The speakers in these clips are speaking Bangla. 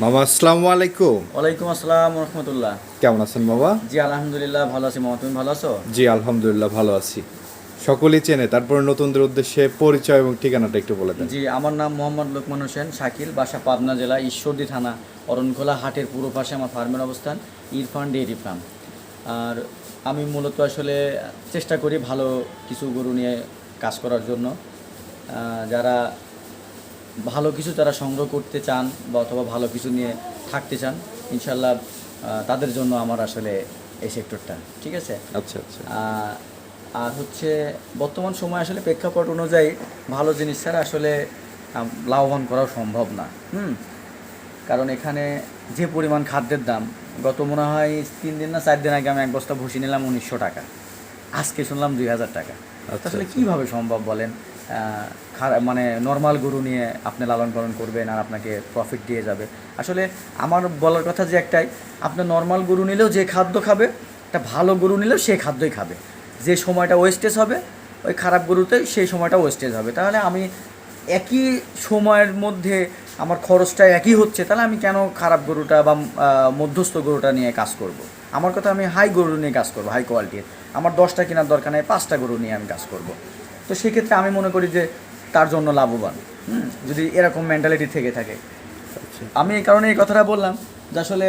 মামা আসসালামু আলাইকুম। ওয়ালাইকুম আসসালাম রহমতুল্লাহ। কেমন আছেন বাবা? জি আলহামদুলিল্লাহ ভালো আছি। মামা তুমি ভালো আছো? জি আলহামদুলিল্লাহ ভালো আছি। সকলেই চেনে তারপরে নতুনদের উদ্দেশ্যে পরিচয় এবং ঠিকানাটা একটু বলে দেন। জি আমার নাম মোহাম্মদ লোকমান হোসেন শাকিল বাসা পাবনা জেলা ঈশ্বরদী থানা অরণখোলা হাটের পূর্ব পাশে আমার ফার্মের অবস্থান ইরফান ডেয়ারি ফার্ম। আর আমি মূলত আসলে চেষ্টা করি ভালো কিছু গরু নিয়ে কাজ করার জন্য। যারা ভালো কিছু তারা সংগ্রহ করতে চান বা অথবা ভালো কিছু নিয়ে থাকতে চান ইনশাল্লাহ তাদের জন্য আমার আসলে এই সেক্টরটা ঠিক আছে? আচ্ছা আচ্ছা। আর হচ্ছে বর্তমান সময় আসলে প্রেক্ষাপট অনুযায়ী ভালো জিনিস ছাড়া আসলে লাভবান করাও সম্ভব না হুম? কারণ এখানে যে পরিমাণ খাদ্যের দাম গত মনে হয় তিন দিন না চার দিন আগে আমি এক বস্তা ভুসি নিলাম উনিশশো টাকা। আজকে শুনলাম দুই হাজার টাকা। আচ্ছা, আসলে আচ্ছা। কীভাবে সম্ভব বলেন? মানে নর্মাল গরু নিয়ে আপনি লালন পালন করবেন আর আপনাকে প্রফিট দিয়ে যাবে আসলে আমার বলার কথা যে একটাই আপনার নর্মাল গরু নিলেও যে খাদ্য খাবে, একটা ভালো গরু নিলেও সে খাদ্যই খাবে যে সময়টা ওয়েস্টেজ হবে, ওই খারাপ গরুতে সেই সময়টা ওয়েস্টেজ হবে তাহলে আমি একই সময়ের মধ্যে আমার খরচটা একই হচ্ছে, তাহলে আমি কেন খারাপ গরুটা বা মধ্যস্থ গরুটা নিয়ে কাজ করব। আমার কথা আমি হাই গরু নিয়ে কাজ করব হাই কোয়ালিটির আমার দশটা কেনার দরকার নেই, পাঁচটা গরু নিয়ে আমি কাজ করব। তো সেক্ষেত্রে আমি মনে করি যে তার জন্য লাভবান হুম, যদি এরকম মেন্টালিটি থেকে থাকে। আচ্ছা। আমি এই কারণে এই কথাটা বললাম যে আসলে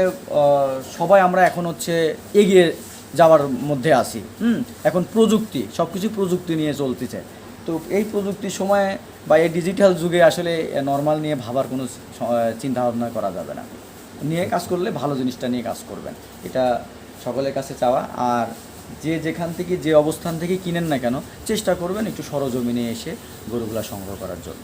সবাই আমরা এখন হচ্ছে এগিয়ে যাওয়ার মধ্যে আসি হুম? এখন প্রযুক্তি সব কিছু প্রযুক্তি নিয়ে চলতেছে। তো এই প্রযুক্তির সময়ে বা এই ডিজিটাল যুগে আসলে নর্মাল নিয়ে ভাবার কোনো চিন্তা ভাবনা করা যাবে না। নিয়ে কাজ করলে ভালো জিনিসটা নিয়ে কাজ করবেন। এটা সকলের কাছে চাওয়া। আর যে যেখান থেকে যে অবস্থান থেকে কিনেন না কেন চেষ্টা করবেন একটু সরজমিনে এসে গরুগুলা সংগ্রহ করার জন্য।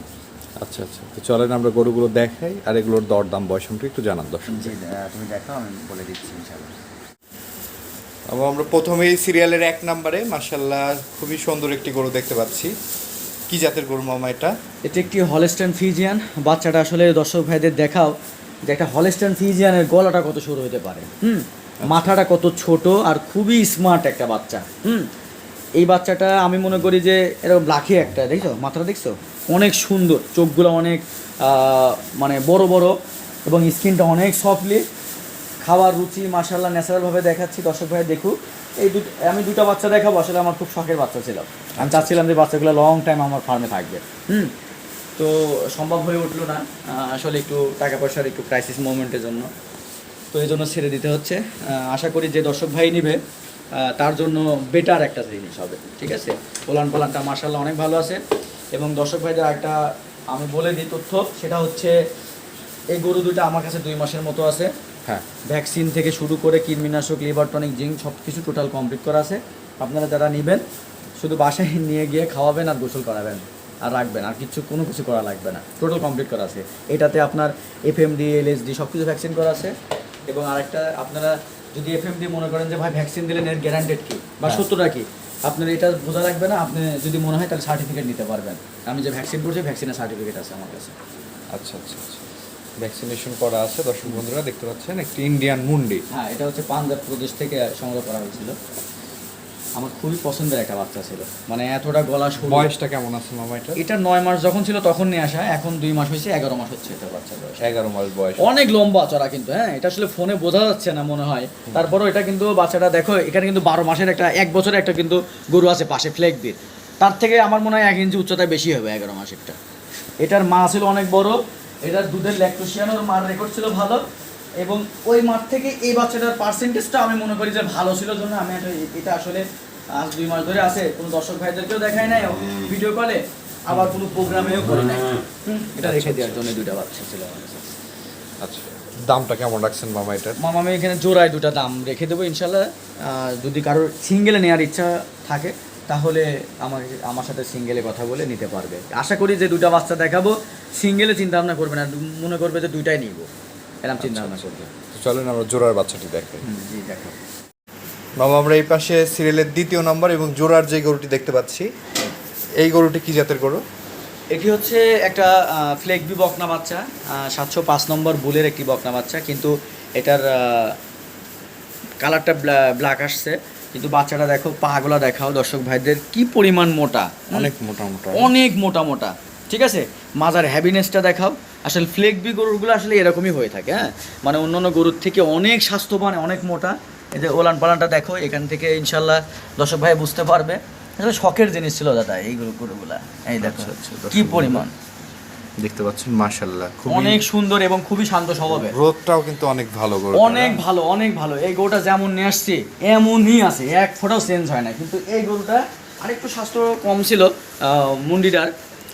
আচ্ছা আচ্ছা। তো চলেন আমরা গরুগুলো দেখাই আর এগুলোর দর দাম বয়স একটু জানান দর্শক। জি তুমি দেখো আমি বলে দিচ্ছি ইনশাআল্লাহ। আমরা প্রথমেই সিরিয়ালের এক নম্বরে মার্শাল্লাহ খুবই সুন্দর একটি গরু দেখতে পাচ্ছি। কি জাতের গরু মামা এটা? এটি একটি হলেস্টান ফিজিয়ান বাচ্চাটা আসলে দর্শক ভাইদের দেখাও যে একটা হলেস্টান ফিজিয়ানের গলাটা কত সরু হতে পারে হুম? মাথাটা কত ছোট আর খুবই স্মার্ট একটা বাচ্চা হুম? এই বাচ্চাটা আমি মনে করি যে এরকম লাখি একটা দেখছ? মাথাটা দেখছ? অনেক সুন্দর চোখগুলো অনেক মানে বড় বড় এবং স্কিনটা অনেক সফটলি খাওয়ার রুচি মাসাল্লাহ ন্যাচারালভাবে দেখাচ্ছি। দর্শক ভাই দেখুক। এই দুটো আমি দুটো বাচ্চা দেখাবো আসলে আমার খুব শখের বাচ্চা ছিল। আমি চাচ্ছিলাম যে বাচ্চাগুলো লং টাইম আমার ফার্মে থাকবে হুম? তো সম্ভব হয়ে উঠল না আসলে একটু টাকা পয়সার একটু ক্রাইসিস মোমেন্টের জন্য। তো এই জন্য ছেড়ে দিতে হচ্ছে। আশা করি যে দর্শক ভাই নিবে তার জন্য বেটার একটা জিনিস হবে ঠিক আছে? পোলান পোলানটা মার্শাল্লাহ অনেক ভালো আছে। এবং দর্শক ভাইদের একটা আমি বলে দিই তথ্য সেটা হচ্ছে এই গরু দুটো আমার কাছে দুই মাসের মতো আছে। হ্যাঁ। ভ্যাকসিন থেকে শুরু করে কীটনাশক লিভার টনিক জিঙ্ক সব কিছু টোটাল কমপ্লিট করা আছে। আপনারা যারা নেবেন শুধু বাসায় নিয়ে গিয়ে খাওয়াবেন আর গোসল করাবেন আর রাখবেন আর কিছু কোনো কিছু করা লাগবে না। টোটাল কমপ্লিট করা আছে। এটাতে আপনার এফএমডি এলএসডি সব কিছু ভ্যাকসিন করা আছে। এবং আরেকটা আপনারা যদি এফ এম দিয়ে মনে করেন যে ভাই ভ্যাকসিন দিলেন এর গ্যারান্টেড কি? বা হ্যাঁ। সত্যটা কি? আপনার এটা বোঝা লাগবে না আপনি যদি মনে হয় তাহলে সার্টিফিকেট নিতে পারবেন। আমি যে ভ্যাকসিন করছি ভ্যাকসিনের সার্টিফিকেট আছে আমার কাছে। আচ্ছা আচ্ছা আচ্ছা। ভ্যাকসিনেশন করা আছে দর্শক বন্ধুরা দেখতে পাচ্ছেন একটি ইন্ডিয়ান মুন্ডি হ্যাঁ এটা হচ্ছে পাঞ্জাব প্রদেশ থেকে সংগ্রহ করা হয়েছিল। আমার খুবই পছন্দের একটা বাচ্চা ছিল। মানে এতটা গলা সরু। বয়সটা কেমন আছে মামা এটা এটা নয় মাস যখন ছিল তখন নিয়ে আসা এখন দুই মাস হয়েছে এগারো মাস হচ্ছে এটা বাচ্চার বয়স। এগারো মাস বয়স। অনেক লম্বা চড়া কিন্তু হ্যাঁ এটা আসলে ফোনে বোঝা যাচ্ছে না মনে হয়। তারপরও এটা কিন্তু বাচ্চাটা দেখো এখানে কিন্তু বারো মাসের একটা এক বছরের একটা কিন্তু গরু আছে পাশে ফ্লেক দিয়ে। তার থেকে আমার মনে হয় এক ইঞ্চি উচ্চতায় বেশি হবে এগারো মাসেরটা এটার মা ছিল অনেক বড় এটার দুধের ল্যাকটোসিয়ানোর মার রেকর্ড ছিল ভালো এবং ওই মাঠ থেকে এই বাচ্চাটার পার্সেন্টেজটা আমি মনে করি যে ভালো ছিল জন্য আমি এটা- এটা আসলে আজ দুই মাস ধরে আছে কোনো দর্শক ভাইদেরকেও দেখায় নাই ভিডিও কলে আবার কোনো প্রোগ্রামেও করে নাই। এটা রেখে দেওয়ার জন্য দুইটা বাচ্চা ছিল আচ্ছা দামটা কেমন রাখছেন মামা এটা মামা আমি এখানে জোড়ায় দুটা দাম রেখে দেবো ইনশাল্লাহ যদি কারোর সিঙ্গেলে নেওয়ার ইচ্ছা থাকে তাহলে আমার আমার সাথে সিঙ্গেলে কথা বলে নিতে পারবে। আশা করি যে দুটা বাচ্চা দেখাবো সিঙ্গেলে চিন্তা ভাবনা করবে না মনে করবে যে দুইটাই নিব। এরকম চিন্তা ভাবনা করবে। তো চলেন আমরা জোড়ার বাচ্চাটি হুম, জি দেখো মামা আমরা এই পাশে সিরিয়ালের দ্বিতীয় নম্বর এবং জোড়ার যে গরুটি দেখতে পাচ্ছি এই গরুটি কি জাতের গরু? এটি হচ্ছে একটা ফ্লেকবি বকনা বাচ্চা সাতশো পাঁচ নম্বর বুলের একটি বকনা বাচ্চা কিন্তু এটার কালারটা ব্ল্যাক আসছে। কিন্তু বাচ্চাটা দেখো পাগুলা দেখাও। দর্শক ভাইদের কি পরিমাণ মোটা? অনেক মোটা মোটা। অনেক মোটা মোটা। ঠিক আছে? মাজার হ্যাভিনেসটা দেখাও। আসলে ফ্লেগবি গরুগুলো আসলে এরকমই হয়ে থাকে হ্যাঁ? মানে অন্য অন্য গরুর থেকে অনেক স্বাস্থ্যবান অনেক মোটা। এই যে ওলান পালানটা দেখো এখান থেকে ইনশাল্লাহ দর্শক ভাই বুঝতে পারবে। আসলে শখের জিনিস ছিল দাদা এই গরু গরুগুলা। এই দেখো আচ্ছা, আচ্ছা, দর্শক কি পরিমাণ। দেখতে পাচ্ছেন মাশাল্লাহ অনেক সুন্দর এবং খুবই শান্ত স্বভাবের। গ্রোথটাও কিন্তু অনেক ভালো গরু অনেক ভালো অনেক ভালো। এই গরুটা যেমন নিয়ে আসছি এমনই আছে এক ফোটাও চেঞ্জ হয় না। কিন্তু এই গরুটা আরেকটু স্বাস্থ্য কম ছিল মুন্ডিটার।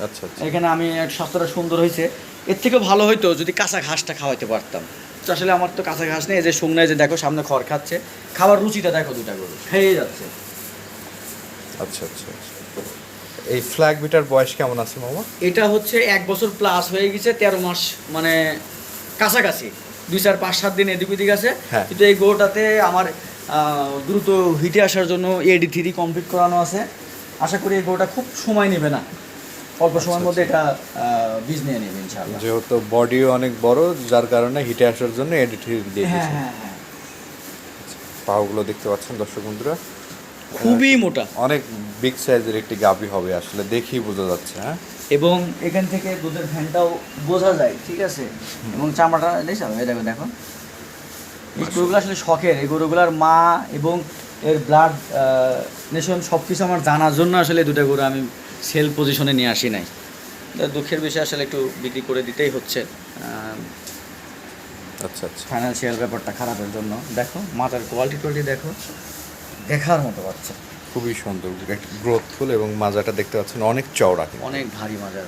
আচ্ছা আচ্ছা। এখানে আমি স্বাস্থ্যটা সুন্দর হয়েছে। এর থেকেও ভালো হইতো যদি কাঁচা ঘাসটা খাওয়াইতে পারতাম। তো আসলে আমার তো কাঁচা ঘাস নেই এই যে শুকনায় যে দেখো সামনে খড় খাচ্ছে। খাবার রুচিটা দেখো দুটা গরু খেয়ে যাচ্ছে। আচ্ছা আচ্ছা আচ্ছা। এই ফ্ল্যাগ বিটার বয়স কেমন আছে মামা? এটা হচ্ছে এক বছর প্লাস হয়ে গেছে তেরো মাস মানে কাছাকাছি। দুই চার পাঁচ সাত দিন এদিক ওদিক আছে। হ্যাঁ। কিন্তু এই গরুটাতে আমার দ্রুত হিটে আসার জন্য এডি থ্রি কমপ্লিট করানো আছে। আশা করি এই গরুটা খুব সময় নেবে না। অল্প সময়ের মধ্যে এটা বীজ নিয়ে নেবে ইনশাআল্লাহ। যেহেতু বডিও অনেক বড় যার কারণে হিটে আসার জন্য এডিট দিয়ে হ্যাঁ হ্যাঁ হ্যাঁ। পাগুলো দেখতে পাচ্ছেন দর্শক বন্ধুরা? খুবই মোটা। অনেক বিগ সাইজের একটি গাভি হবে আসলে দেখেই বোঝা যাচ্ছে হ্যাঁ? এবং এখান থেকে দুধের ফ্যানটাও বোঝা যায় ঠিক আছে? এবং চামড়াটা দেখছ এই দেখো দেখো। এই গরুগুলো আসলে শখের এই গরুগুলার মা এবং এর ব্লাড নেশন সব কিছু আমার জানার জন্য আসলে দুটো গরু আমি সেল পজিশনে নিয়ে আসি নাই। দুঃখের বিষয় আসলে একটু বিক্রি করে দিতেই হচ্ছে। আচ্ছা আচ্ছা। ফাইন্যান্সিয়াল ব্যাপারটা খারাপের জন্য। দেখো মাথার কোয়ালিটি টোয়ালিটি দেখো দেখার মতো বাচ্চা খুবই সুন্দর গ্রোথফুল এবং মাজাটা দেখতে পাচ্ছেন অনেক চওড়া অনেক ভারী মাজার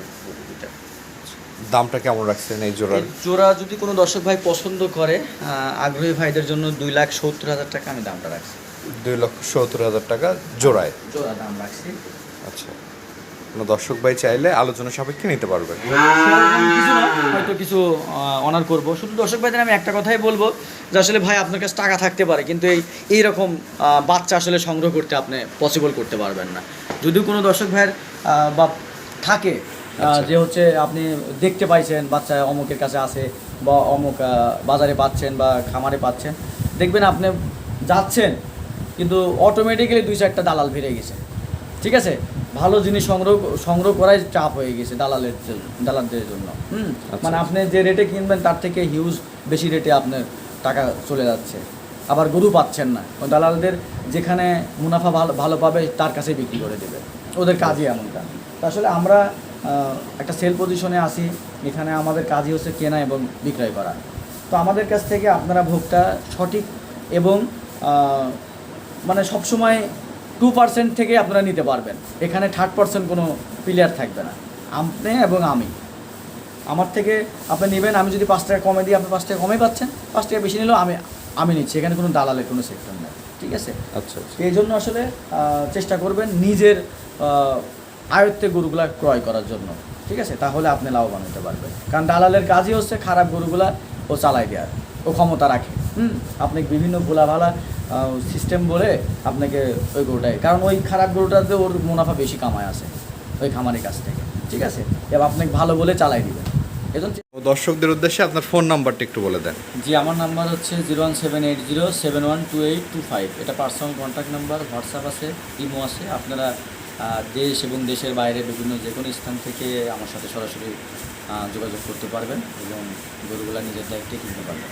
দামটা কেমন রাখছেন এই জোড়ার? জোড়া যদি কোনো দর্শক ভাই পছন্দ করে আগ্রহী ভাইদের জন্য দুই লাখ সত্তর হাজার টাকা আমি দামটা রাখছি। দুই লক্ষ সত্তর হাজার টাকা জোড়ায়? জোড়া দাম রাখছি। আচ্ছা। দর্শক ভাই চাইলে আলোচনা সাপেক্ষে নিতে পারবেন সেরকম কিছু না হয়তো কিছু অনার করব। শুধু দর্শক ভাইদের আমি একটা কথাই বলব যে আসলে ভাই আপনার কাছে টাকা থাকতে পারে কিন্তু এই এইরকম বাচ্চা আসলে সংগ্রহ করতে আপনি পসিবল করতে পারবেন না। যদিও কোনো দর্শক ভাইয়ের বা থাকে আচ্ছা। যে হচ্ছে আপনি দেখতে পাইছেন বাচ্চা অমুকের কাছে আছে বা অমুক বাজারে পাচ্ছেন বা খামারে পাচ্ছেন দেখবেন আপনি যাচ্ছেন কিন্তু অটোমেটিক্যালি দুই চারটা দালাল ফিরে গেছে। ঠিক আছে? ভালো জিনিস সংগ্রহ সংগ্রহ করাই চাপ হয়ে গেছে দালালের দালালদের জন্য। হুম? আচ্ছা। মানে আপনি যে রেটে কিনবেন তার থেকে হিউজ বেশি রেটে আপনার টাকা চলে যাচ্ছে। আবার গরু পাচ্ছেন না। দালালদের যেখানে মুনাফা ভালো ভালো পাবে তার কাছে বিক্রি করে দেবে। ওদের কাজই এমনটা। আসলে আমরা একটা সেল পজিশনে আসি। এখানে আমাদের কাজই হচ্ছে কেনা এবং বিক্রয় করা। তো আমাদের কাছ থেকে আপনারা ভোগটা সঠিক এবং মানে সবসময় টু পার্সেন্ট থেকে আপনারা নিতে পারবেন। এখানে থার্ড পার্সেন্ট কোনো প্লেয়ার থাকবে না। আপনি এবং আমি। আমার থেকে আপনি নেবেন আমি যদি পাঁচ টাকা কমে দিই আপনি পাঁচ টাকা কমে পাচ্ছেন। পাঁচ টাকা বেশি নিলেও আমি আমি নিচ্ছি। এখানে কোনো দালালের কোনো সেক্টর নেই। ঠিক আছে? আচ্ছা আচ্ছা। এই জন্য আসলে চেষ্টা করবেন নিজের আয়ত্তে গরুগুলা ক্রয় করার জন্য। ঠিক আছে? তাহলে আপনি লাভবান হতে পারবেন। কারণ দালালের কাজই হচ্ছে খারাপ গরুগুলা ও চালাই দেওয়ার ও ক্ষমতা রাখে। হুম। আপনি বিভিন্ন ভোলা ভালা সিস্টেম বলে আপনাকে ওই গরুটাই কারণ ওই খারাপ গরুটাতে ওর মুনাফা বেশি কামায় আছে ওই খামারের কাছ থেকে ঠিক আছে? এবার আপনাকে ভালো বলে চালাই ও দর্শকদের উদ্দেশ্যে আপনার ফোন নাম্বারটা একটু বলে দেন। জি আমার নাম্বার হচ্ছে zero one seven eight zero seven one two eight two five. এটা পার্সোনাল কন্ট্যাক্ট নাম্বার হোয়াটসঅ্যাপ আছে ইমো আছে। আপনারা দেশ এবং দেশের বাইরে বিভিন্ন যে কোনো স্থান থেকে আমার সাথে সরাসরি যোগাযোগ করতে পারবেন এবং গরুগুলা নিজের দায়িত্বে কিনতে পারবেন।